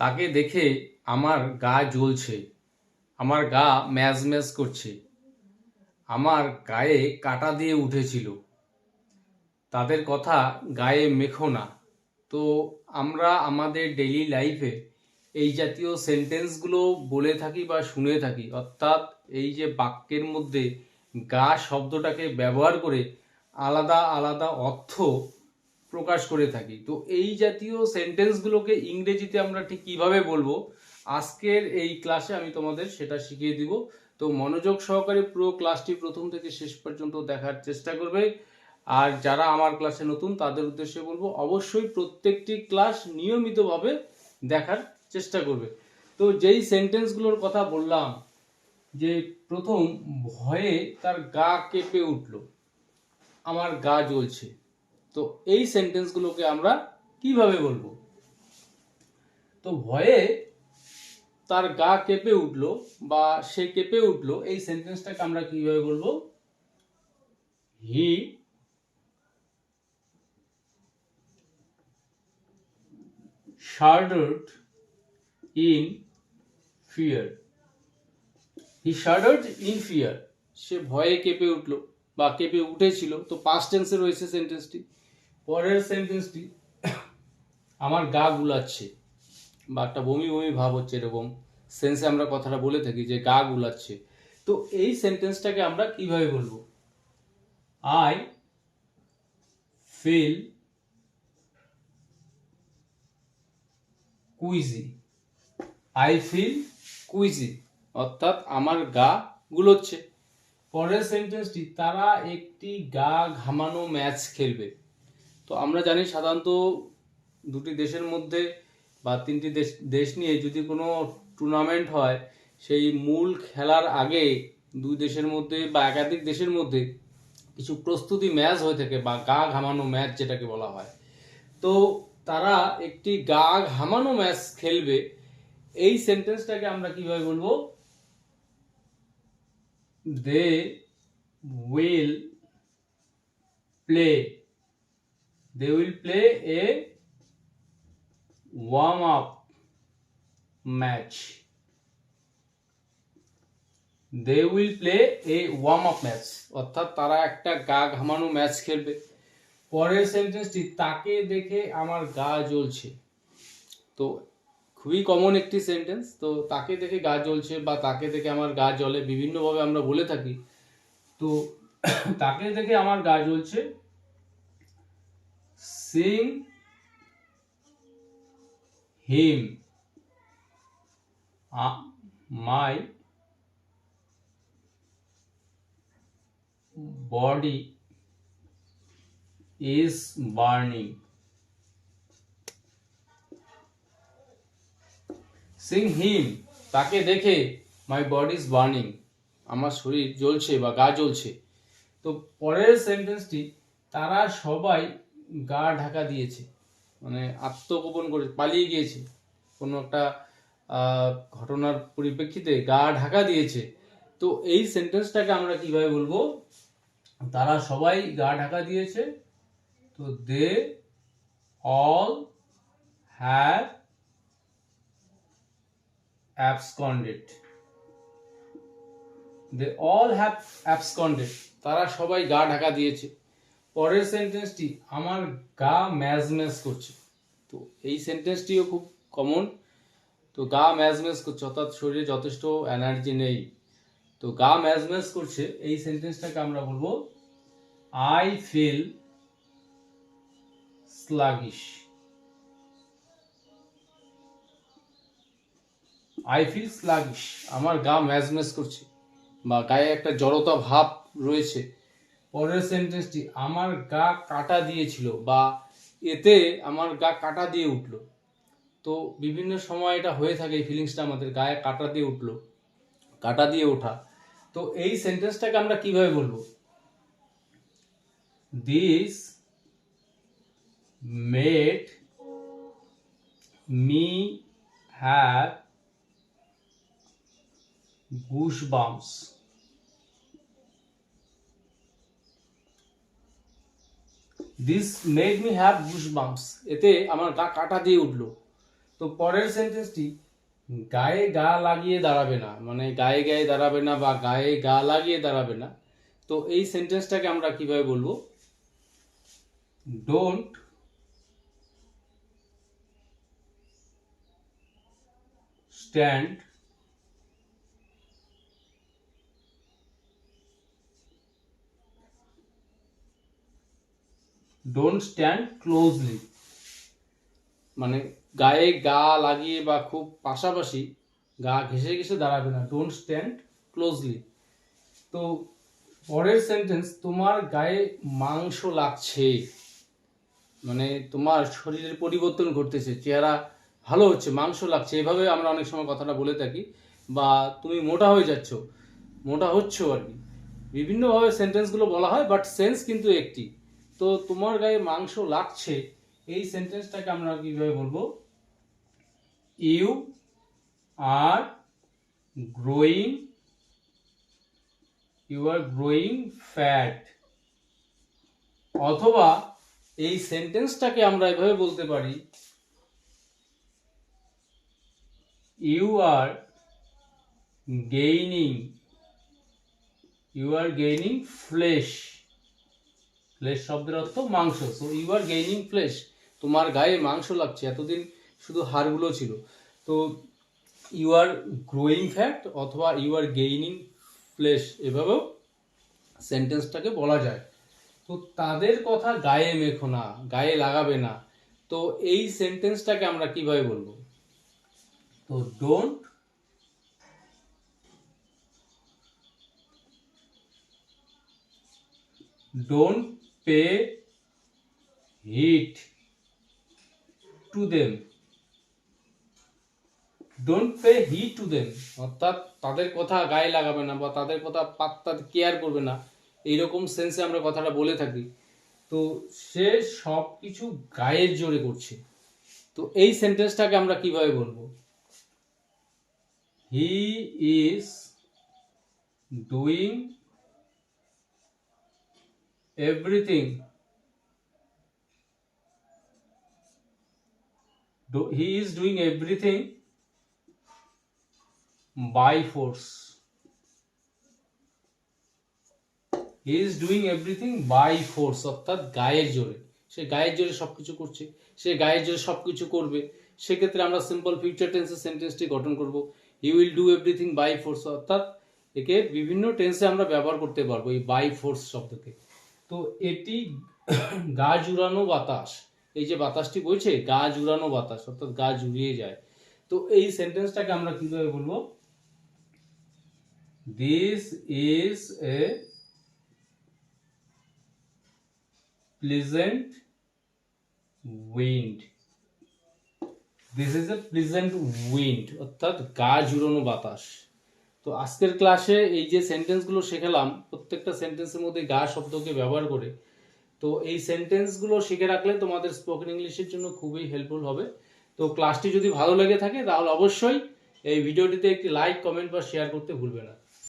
তাকে দেখে আমার গা জ্বলছে, আমার গা ম্যাজ ম্যাজ করছে, আমার গায়ে কাটা দিয়ে উঠেছিল। তাদের কথা গায়ে মেখো না। তো আমরা আমাদের ডেইলি লাইফে এই জাতীয় সেন্টেন্সগুলো বলে থাকি বা শুনে থাকি, অর্থাৎ এই যে বাক্যের মধ্যে গা শব্দটাকে ব্যবহার করে আলাদা আলাদা অর্থ প্রকাশ করে থাকি। তো এই জাতীয় সেন্টেন্সগুলোকে ইংরেজিতে আমরা ঠিক কীভাবে বলব? আজকের এই ক্লাসে আমি তোমাদের সেটা শিখিয়ে দিব। তো মনোযোগ সহকারে পুরো ক্লাসটি প্রথম থেকে শেষ পর্যন্ত দেখার চেষ্টা করবে। আর যারা আমার ক্লাসে নতুন, তাদের উদ্দেশ্যে বলব, অবশ্যই প্রত্যেকটি ক্লাস নিয়মিতভাবে দেখার চেষ্টা করবে। তো যেই সেন্টেন্সগুলোর কথা বললাম, যে প্রথম ভয়ে তার গা কেঁপে উঠল। আমার গা জ্বলছে। তো এই সেন্টেন্সগুলোকে আমরা কীভাবে বলব? তো ভয়ে তার গা কেঁপে উঠল বা সে কেঁপে উঠল, এই সেন্টেন্সটাকে আমরা কীভাবে বলব? হি shuddered in fear. He shuddered in fear. সে ভয়ে কেঁপে উঠল বা কেঁপে উঠেছিল। তো পাস্ট টেন্সে রয়েছে সেন্টেন্সটি পরের সেন্টেন্সটি আমার গা গুলাচ্ছে, বা একটা বমি বমি ভাব হচ্ছে এরকম সেন্সে আমরা কথাটা বলে থাকি যে গা গুলাচ্ছে। তো এই সেন্টেন্সটাকে আমরা কীভাবে বলব? I feel queasy I feel queasy অর্থাৎ আমার গা গুলোচ্ছে। পরের সেন্টেন্সটি তারা একটি গা ঘামানো ম্যাচ খেলবে। তো আমরা জানি সাধারণত দুটি দেশের মধ্যে বা তিনটি দেশ দেশ নিয়ে যদি কোনো টুর্নামেন্ট হয়, সেই মূল খেলার আগে দুই দেশের মধ্যে বা একাধিক দেশের মধ্যে কিছু প্রস্তুতি ম্যাচ হয়ে থাকে বা গা ঘামানো ম্যাচ যেটাকে বলা হয়। তো তারা একটি গা ঘামানো ম্যাচ খেলবে। এই সেন্টেন্সটাকে আমরা কীভাবে বলব? They will play they will play a warm up match they will play a warm up match অর্থাৎ তারা একটা গা ঘামানো ম্যাচ খেলবে। পরের সেন্টেন্সটি তাকে দেখে আমার গা জ্বলছে। তো খুবই কমন একটি সেন্টেন্স তো তাকে দেখে গা জ্বলছে বা তাকে দেখে আমার গা জ্বলে, বিভিন্নভাবে আমরা বলে থাকি। তো তাকে দেখে আমার গা জ্বলছে। Sing him my body is burning. Sing him, তাকে দেখে মাই বডি ইজ বার্নিং আমার শরীর জ্বলছে বা গা জ্বলছে তো পরের সেন্টেন্সটি তারা সবাই গা ঢাকা দিয়েছে মানে আত্মগোপন করে পালিয়ে গিয়েছে। কোনো একটা ঘটনার পরিপ্রেক্ষিতে গা ঢাকা দিয়েছে। তো এই সেন্টেন্সটাকে আমরা কীভাবে বলব? তারা সবাই গা ঢাকা দিয়েছে। তো they all have absconded they all have absconded তারা সবাই গা ঢাকা দিয়েছে। পরের সেন্টেন্সটি আমার গা ম্যাজ করছে। তো এই সেন্টেন্সটিও খুব কমন তো গা ম্যাজ ম্যাজ করছে, অর্থাৎ শরীরে যথেষ্ট এনার্জি নেই। তো গা ম্যাজ করছে, এই সেন্টেন্সটাকে আমরা বলব I feel sluggish. I feel sluggish আমার গা ম্যাজ ম্যাজ করছে, বা গায়ে একটা জড়তা ভাব রয়েছে। পরের সেন্টেন্সটি আমার গা কাটা দিয়েছিল বা এতে আমার গা কাটা দিয়ে উঠল। তো বিভিন্ন সময় এটা হয়ে থাকে, এই ফিলিংসটা আমাদের গায়ে কাটা দিয়ে উঠল, কাটা দিয়ে ওঠা। তো এই সেন্টেন্সটাকে আমরা কীভাবে বলব? This made me have goosebumps. Made me have have bumps এতে আমার গা কাটা দিয়ে উঠল। তো পরের সেন্টেন্সটি গায়ে গা লাগিয়ে দাঁড়াবে না। মানে গায়ে গায়ে দাঁড়াবে না বা গায়ে গা লাগিয়ে দাঁড়াবে না। তো এই সেন্টেন্সটাকে আমরা কীভাবে বলব? Don't stand don't stand closely মানে গায়ে গা লাগিয়ে বা খুব পাশাপাশি গা ঘেসে ঘেসে দাঁড়াবে না। ডোন্ট স্ট্যান্ড ক্লোজলি তো পরের সেন্টেন্স তোমার গায়ে মাংস লাগছে। মানে তোমার শরীরের পরিবর্তন ঘটতেছে, চেহারা ভালো হচ্ছে, মাংস লাগছে। এভাবে আমরা অনেক সময় কথাটা বলে থাকি বা তুমি মোটা হয়ে যাচ্ছ, মোটা হচ্ছ আর কি। বিভিন্নভাবে সেন্টেন্সগুলো বলা হয় বাট সেন্স কিন্তু একটি। তো তোমার গায়ে মাংস লাগছে, এই সেন্টেন্সটাকে আমরা কীভাবে বলব? You are growing, you are growing fat. অথবা এই সেন্টেন্সটাকে আমরা এভাবে বলতে পারি, you are gaining you are gaining flesh flesh শব্দের অর্থ মাংস। So you are gaining flesh তোমার গায়ে মাংস লাগছে। এতদিন শুধু হাড়গুলো ছিল। তো ইউ আর গ্রোয়িং ফ্যাট অথবা ইউ আর গেইনিং ফ্লেশ এভাবেও সেন্টেন্সটাকে বলা যায়। তো, তাদের কথা গায়ে মেখো না, গায়ে লাগাবে না। তো, এই সেন্টেন্সটাকে আমরা কীভাবে বলব? তো don't don't pay heed to them. Don't pay heed to them অর্থাৎ তাদের কথা গায়ে লাগাবে না বা তাদের কথা পাত্তা কেয়ার করবে না। এইরকম সেন্সে আমরা কথাটা বলে থাকি। তো সে সব কিছু গায়ের জোরে করছে। তো এই সেন্টেন্সটাকে আমরা কীভাবে বলব? He is doing everything he is doing everything by force. He is doing everything by force অর্থাৎ গায়ের জোরে। সে গায়ের জোরে সব কিছু করছে, সে গায়ের জোরে সব কিছু করবে। সেক্ষেত্রে আমরা সিম্পল ফিউচার টেন্সের সেন্টেন্সটি গঠন করব। He will do everything by force অর্থাৎ একে বিভিন্ন টেন্সে আমরা ব্যবহার করতে পারব এই বাই ফোর্স শব্দকে। তো এটি গা জুড়ানো বাতাস। এই যে বাতাসটি বইছে গা জুড়ানো বাতাস, অর্থাৎ গা জুড়িয়ে যায়। তো এই সেন্টেন্সটাকে আমরা কীভাবে বলব? This is a pleasant wind this is a pleasant wind অর্থাৎ গা জুড়ানো বাতাস। তো আজকের ক্লাসে এই যে সেন্টেন্সগুলো শেখালাম, প্রত্যেকটা সেন্টেন্সের মধ্যে গা শব্দকে ব্যবহার করে, তো এই সেন্টেন্সগুলো শিখে রাখলে তোমাদের স্পোকেন ইংলিশের জন্য খুবই হেল্পফুল হবে। তো ক্লাসটি যদি ভালো লেগে থাকে, তাহলে অবশ্যই এই ভিডিওটিতে একটি লাইক কমেন্ট বা শেয়ার করতে ভুলবে না।